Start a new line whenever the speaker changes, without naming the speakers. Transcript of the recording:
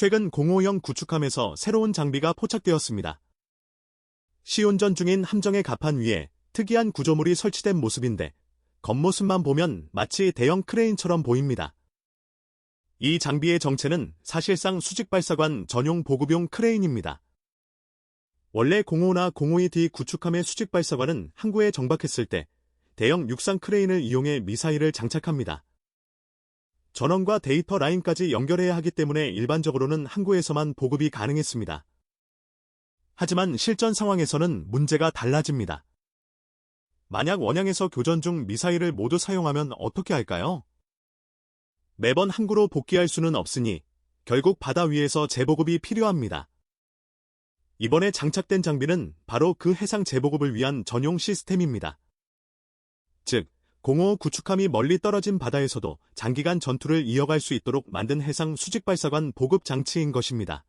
최근 05형 구축함에서 새로운 장비가 포착되었습니다. 시운전 중인 함정의 갑판 위에 특이한 구조물이 설치된 모습인데 겉모습만 보면 마치 대형 크레인처럼 보입니다. 이 장비의 정체는 사실상 수직발사관 전용 보급용 크레인입니다. 원래 05나 05ED 구축함의 수직발사관은 항구에 정박했을 때 대형 육상 크레인을 이용해 미사일을 장착합니다. 전원과 데이터 라인까지 연결해야 하기 때문에 일반적으로는 항구에서만 보급이 가능했습니다. 하지만 실전 상황에서는 문제가 달라집니다. 만약 원양에서 교전 중 미사일을 모두 사용하면 어떻게 할까요? 매번 항구로 복귀할 수는 없으니 결국 바다 위에서 재보급이 필요합니다. 이번에 장착된 장비는 바로 그 해상 재보급을 위한 전용 시스템입니다. 즉, 05 구축함이 멀리 떨어진 바다에서도 장기간 전투를 이어갈 수 있도록 만든 해상 수직발사관 보급 장치인 것입니다.